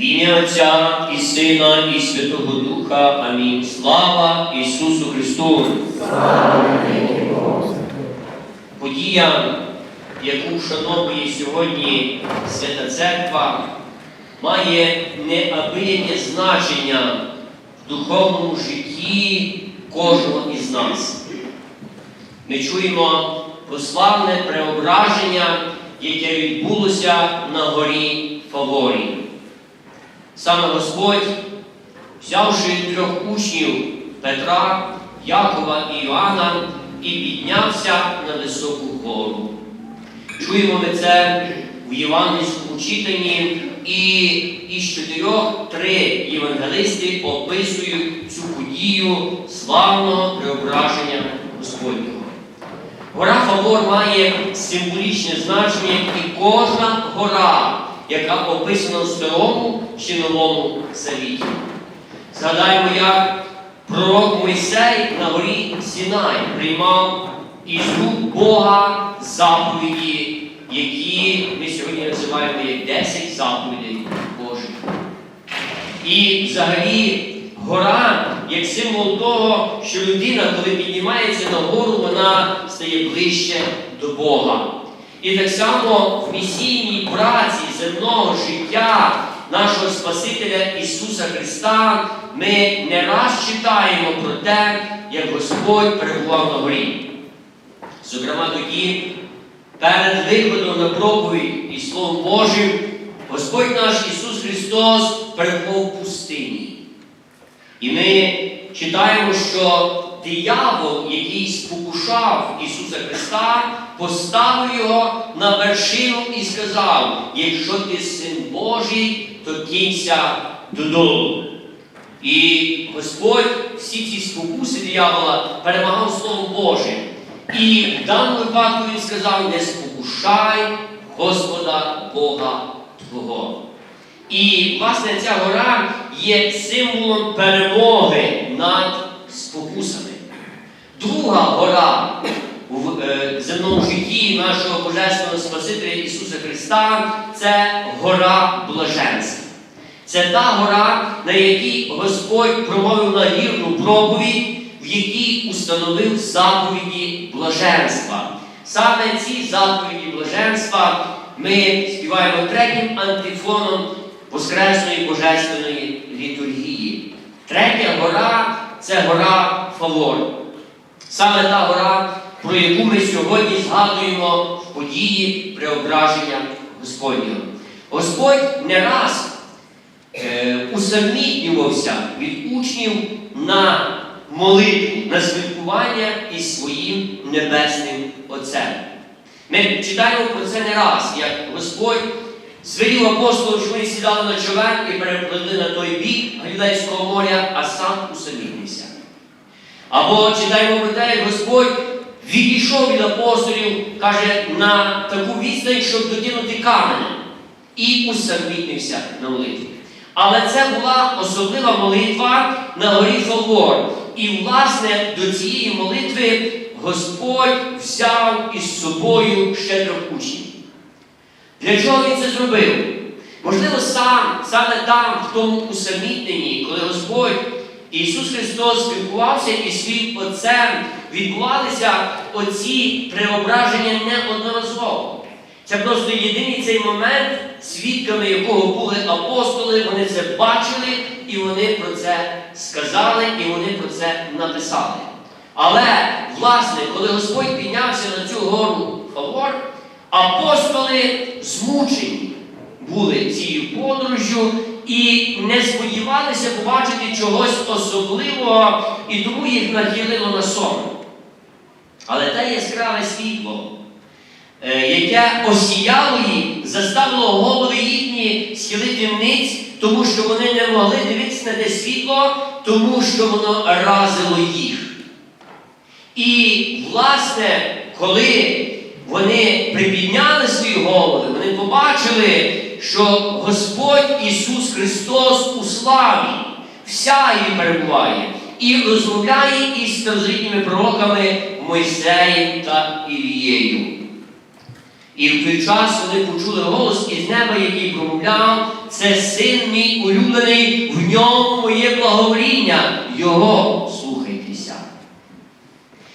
В ім'я Отця і Сина, і Святого Духа. Амінь. Слава Ісусу Христу! Подія, яку вшановує сьогодні Свята Церква, має неабияке значення в духовному житті кожного із нас. Ми чуємо прославне преображення, яке відбулося на горі Фаворі. Саме Господь, взявши трьох учнів Петра, Якова і Іоанна, і піднявся на високу гору. Чуємо ми це в євангельському читанні, і із чотирьох три євангелисти описують цю подію славного преображення Господнього. Гора Фавор має символічне значення, і кожна гора, яка описана в Старому чи Новому Завіті. Згадаємо, як пророк Мойсей на горі Сінай приймав із рук Бога заповіді, які ми сьогодні називаємо як 10 заповідей Божих. І взагалі гора як символ того, що людина, коли піднімається на гору, вона стає ближче до Бога. І так само в місійній праці земного життя нашого Спасителя Ісуса Христа ми не раз читаємо про те, як Господь перебував на горі. Зокрема, тоді, перед виходом на проповідь і Словом Божим, Господь наш Ісус Христос перебував в пустині. І ми читаємо, що диявол, який спокушав Ісуса Христа, поставив його на вершину і сказав: якщо ти син Божий, то кінься додолу. І Господь всі ці спокуси диявола перемагав Словом Божим. І в даному випадку він сказав: не спокушай Господа Бога Твого. І, власне, ця гора є символом перемоги над спокусами. Друга гора в е, земному житті нашого Божественного Спасителя Ісуса Христа це гора блаженства. Це та гора, на якій Господь промовив нагірну проповідь, в якій установив заповіді блаженства. Саме ці заповіді блаженства ми співаємо третім антифоном Воскресної Божественної літургії. Третя гора це гора Фавор. Саме та гора, про яку ми сьогодні згадуємо в події преображення Господнього. Господь не раз е, усамітнювався від учнів на молитву, на святкування із своїм небесним Отцем. Ми читаємо про це не раз, як Господь звелів апостолів, що вони сідали на човен і перепливли на той бік Галілейського моря, а сам усамітнився. Або читаємо про те, як Господь відійшов від апостолів, каже, на таку відстань, щоб докинути каменем, і усамітнився на молитві. Але це була особлива молитва на горі Фавор. І, власне, до цієї молитви Господь взяв із собою ще учнів. Для чого він це зробив? Можливо, сам, саме там, в тому усамітненні, коли Господь Ісус Христос спілкувався із своїм Отцем, відбувалися оці преображення неодноразово. Це просто єдиний цей момент, свідками якого були апостоли, вони це бачили, і вони про це сказали, і вони про це написали. Але, власне, коли Господь піднявся на цю гору Фавор, апостоли змучені були цією подорожжю і не сподівалися побачити чогось особливого, і тому їх нахилило на сон. Але те яскраве світло, е, яке осіяло їх, заставило голови їхні схилити вниз, тому що вони не могли дивитися на те світло, тому що воно разило їх. І, власне, коли вони припідняли свої голови, вони побачили, що Господь Ісус Христос у славі вся її перебуває і розмовляє із старозавітніми пророками Мойсеєм та Ілією. І в той час вони почули голос із неба, який промовляв, це син мій улюблений, в ньому моє благовоління, його слухайтеся.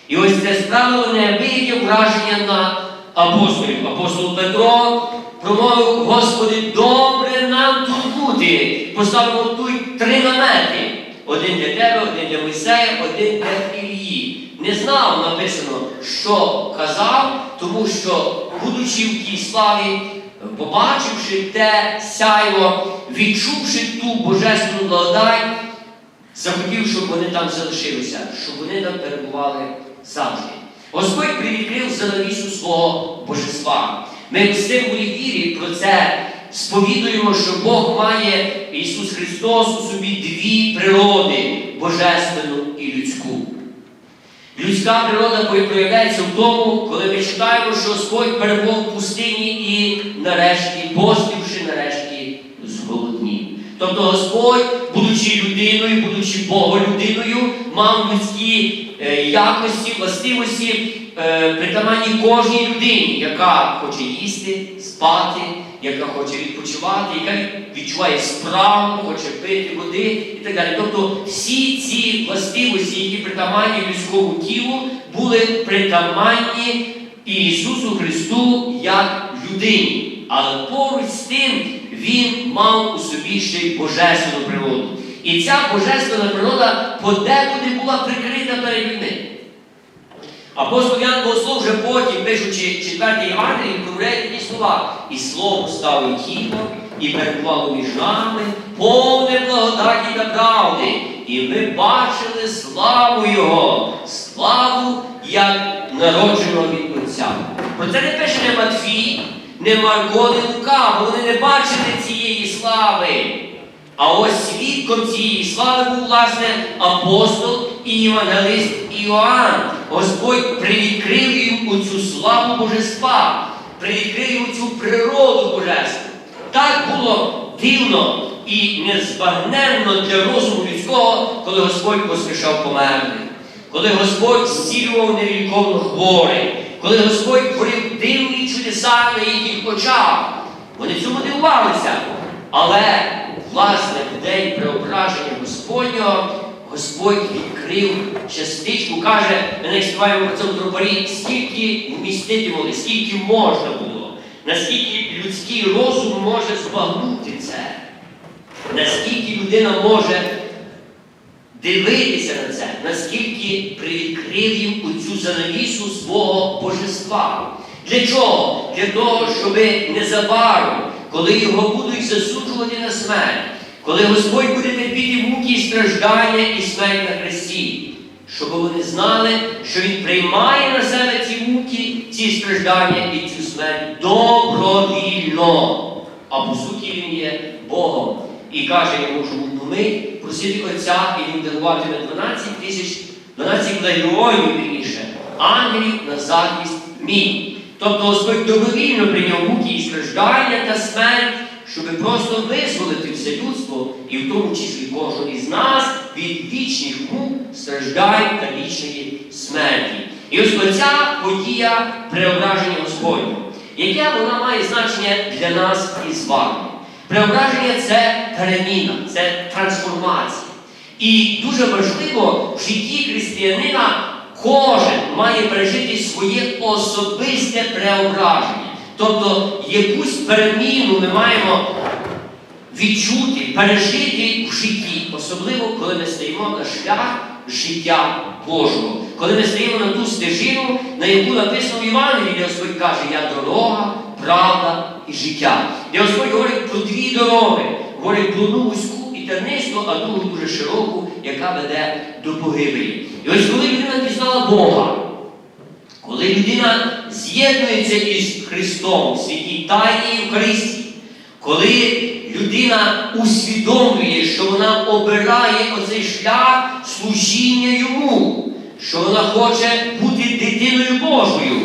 І ось це справило неабияке враження на апостолів. Апостол Петро промовив, Господи, добре нам тут бути. Поставимо тут три намети. Один для тебе, один для Мойсея, один для Ілії. Не знав написано, що казав, тому що, будучи в тій славі, побачивши те сяйво, відчувши ту божественну благодать, захотів, щоб вони там залишилися, щоб вони там перебували завжди. Господь привідкрив занавісу свого божества. Ми в символі вірі про це сповідуємо, що Бог має Ісус Христос у собі дві природи божественну і людську. Людська природа проявляється в тому, коли ми читаємо, що Господь перебув в пустині і нарешті, постивши нарешті, зголоднів. Тобто Господь, будучи людиною, будучи Боголюдиною, мав людські е, якості, властивості, е, притаманні кожній людині, яка хоче їсти, спати, яка хоче відпочивати, яка відчуває справу, хоче пити води і так далі. Тобто всі ці властивості, які притаманні людському тілу, були притаманні Ісусу Христу як людині. Але поруч з тим Він мав у собі ще й божественну природу. І ця божественна природа подекуди була прикрита перед людьми. Апостол Ян Богослов вже потім, пишучи 4 Євангелії, промовляє такі слова. І слово стало і тіло, і перебувало між нами, повне благодаті та правди. І ми бачили славу Його, славу як народженого від Отця. Про це не пише не Матфій, не Марко, не Лука, бо вони не бачили цієї слави. А ось свідком цієї слави був, власне, апостол і євангелист Іоанн. Господь привідкрив їм у цю славу Божества, привідкрив їм цю природу Божественну. Так було дивно і незбагненно для розуму людського, коли Господь воскрешав померлих, коли Господь зцілював невіліковно хворих, коли Господь творив дивні чудеса на їхніх очах. Вони цьому дивувалися. Але, власне, в день преображення Господнього Господь відкрив частичку, каже, ми не співаємо про цьому тропарі, скільки вмістити могли, скільки можна було, наскільки людський розум може збагнути це, наскільки людина може дивитися на це, наскільки привідкрив їм у цю занавісу свого божества. Для чого? Для того, щоб незабаром, коли його будуть засуджувати на смерть, коли Господь буде терпіти муки і страждання і смерть на хресті, щоб вони знали, що Він приймає на себе ці муки, ці страждання і цю смерть добровільно. А по суті він є Богом. І каже йому, що мить просити Отця, і він даруватиме 12 тисяч, 12 легіонів вірніше, ангелів на захист мій. Тобто Господь добровільно прийняв муки і страждання та смерть, щоб просто визволити все людство, і в тому числі кожного із нас від вічних мук, страждань та вічної смерті. І ось оця подія преображення Господнього, яке вона має значення для нас із вами. Преображення це переміна, це трансформація. І дуже важливо в житті християнина кожен має пережити своє особисте преображення. Тобто якусь переміну ми маємо відчути, пережити в житті, особливо коли ми стоїмо на шлях життя Божого, коли ми стоїмо на ту стежину, на яку написано в Євангелії, де Господь каже, я дорога, правда і життя. Де Господь говорить про дві дороги, говорить про одну вузьку і тернисту, а другу дуже широку, яка веде до погибелі. І ось коли людина пізнала Бога, коли людина з'єднується із Христом у святій тайні Євхаристії, коли людина усвідомлює, що вона обирає оцей шлях служіння йому, що вона хоче бути дитиною Божою,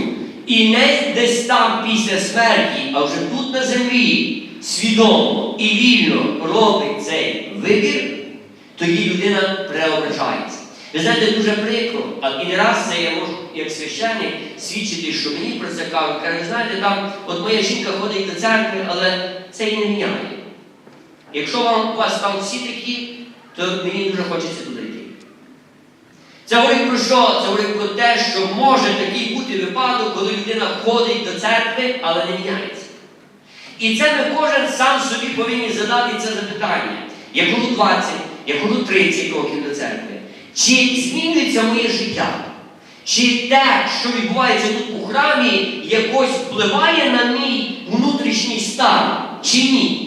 і не десь там після смерті, а вже тут на землі свідомо і вільно робить цей вибір, тоді людина преображається. Ви знаєте, дуже прикро, а і не раз це я можу, як священник, свідчити, що мені про це кажуть. Каже, знаєте, там, от моя жінка ходить до церкви, але це її не міняє. Якщо вам, у вас там всі такі, то мені дуже хочеться туди йти. Це говорить про що? Це говорить про те, що може такий бути випадок, коли людина ходить до церкви, але не міняється. І це ми кожен сам собі повинні задати це запитання. Я ходжу 20, я ходжу 30 років до церкви. Чи змінюється моє життя? Чи те, що відбувається тут у храмі, якось впливає на мій внутрішній стан, чи ні?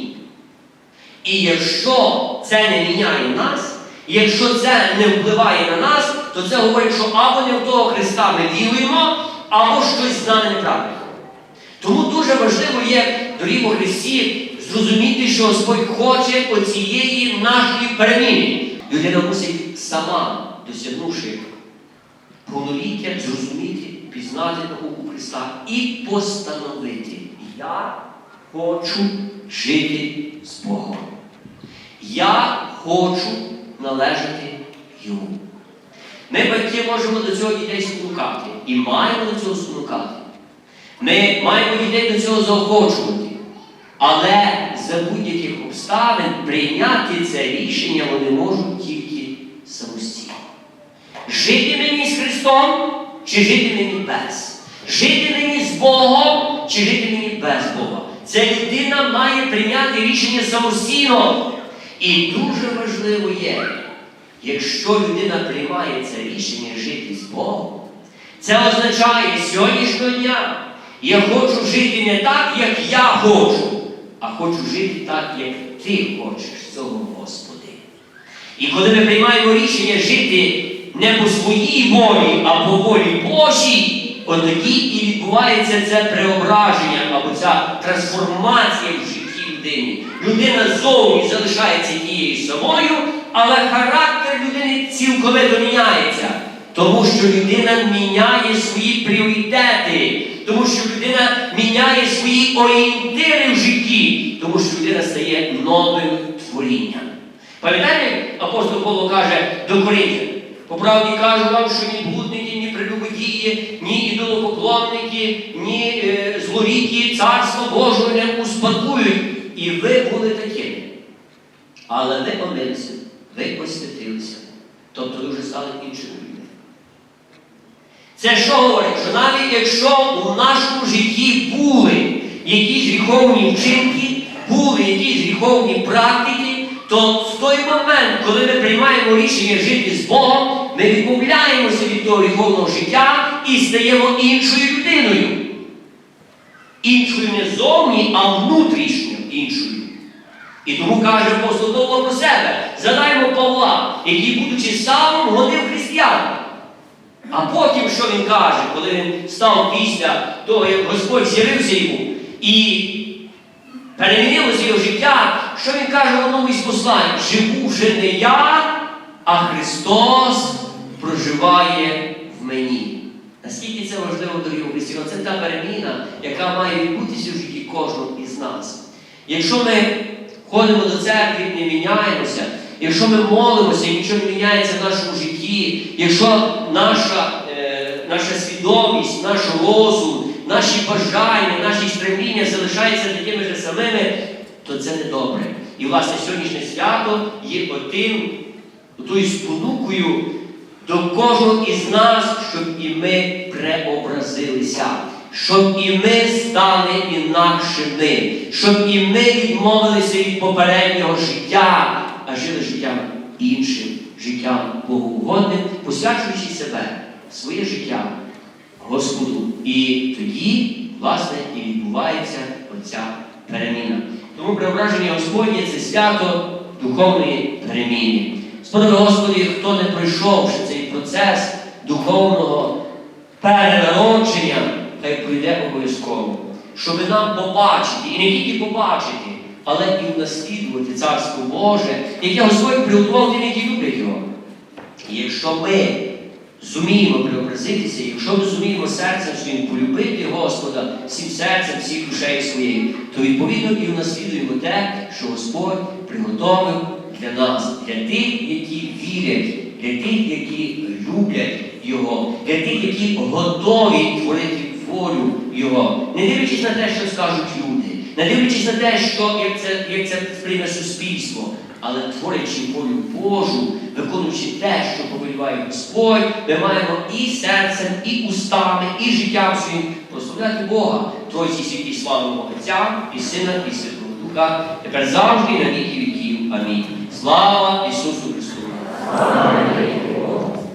І якщо це не міняє нас, якщо це не впливає на нас, то це говорить, що або не в того Христа ми віруємо, або щось з нами неправильно. Тому дуже важливо є, дорогі Христі, зрозуміти, що Господь хоче оцієї нашої переміни. Людина мусить сама, досягнувши повноліття, зрозуміти, пізнати науку Христа і постановити. Я хочу жити з Богом. Я хочу належати Йому. Ми, батьки, можемо до цього дітей спонукати і маємо до цього спонукати. Ми маємо дітей до цього заохочувати. Але за будь-яких обставин прийняти це рішення вони можуть тільки самостійно. Жити мені з Христом чи жити мені без? Жити мені з Богом чи жити мені без Бога? Це людина має прийняти рішення самостійно. І дуже важливо є, якщо людина приймає це рішення жити з Богом, це означає сьогоднішнього дня я хочу жити не так, як я хочу, а хочу жити так, як ти хочеш цього Господи. І коли ми приймаємо рішення жити не по своїй волі, а по волі Божій, от тоді і відбувається це преображення або ця трансформація в житті людини. Людина зовні залишається тією самою, але характер людини цілковито міняється. Тому що людина міняє свої пріоритети, тому що людина міняє свої орієнтири в житті, тому що людина стає новим творінням. Пам'ятаєте, апостол Павло каже до Коринтян, по правді кажу вам, що ні блудники, ні прелюбодії, ні ідолопоклонники, ні е, злоріки царство Божого не успадкують. І ви були такими. Але ви помилися, ви освятилися. Тобто ви вже стали іншими людьми. Це що говорить? Що навіть якщо у нашому житті були якісь гріховні вчинки, були якісь гріховні практики, то в той момент, коли ми приймаємо рішення жити з Богом, ми відмовляємося від того гріховного життя і стаємо іншою людиною. Іншою не зовні, а внутрішньо іншою. І тому каже апостол Павло про себе. Згадаймо Павла, який, будучи самим, гонив християн. А потім, що він каже, коли він став після того, як Господь з'явився йому і перемінилося його життя, що він каже в одному із послань? Живу вже не я, а Христос проживає в мені. Наскільки це важливо, дорогі Христі? Це та переміна, яка має відбутися в житті кожного із нас. Якщо ми ходимо до церкви, не міняємося, якщо ми молимося і нічого не міняється в нашому житті, якщо наша, е, наша свідомість, наш розум, наші бажання, наші стремління залишаються такими ж самими, то це не добре. І власне сьогоднішнє свято є отим, тою спонукою до кожного із нас, щоб і ми преобразилися, щоб і ми стали інакшими, щоб і ми відмовилися від попереднього життя, а жили життям іншим, життям Богоугодним, посвячуючи себе, своє життя Господу. І тоді, власне, і відбувається оця переміна. Тому преображення Господнє це свято духовної переміни. Сподоби Господи, хто не пройшов цей процес духовного перенародження, хай пройде обов'язково, щоб нам побачити, і не тільки побачити, але і наслідувати Царство Боже, яке Господь приготував тим, які його. І якщо ми зуміємо преобразитися, якщо ми зуміємо серцем своїм полюбити Господа всім серцем, всіх душею своєю, то відповідно і унаслідуємо те, що Господь приготовив для нас, для тих, які вірять, для тих, які люблять Його, для тих, які готові творити волю Його, не дивлячись на те, що скажуть люди, не дивлячись на те, що як це, як це сприйме суспільство, але творячи волю Божу, виконуючи те, що повеліває Господь, ми маємо і серцем, і устами, і життям своїм прославляти Бога, Тройці світі славу Отця, і Сина, і Святого Духа, тепер завжди і на віки віків. Амінь. Слава Ісусу Христу!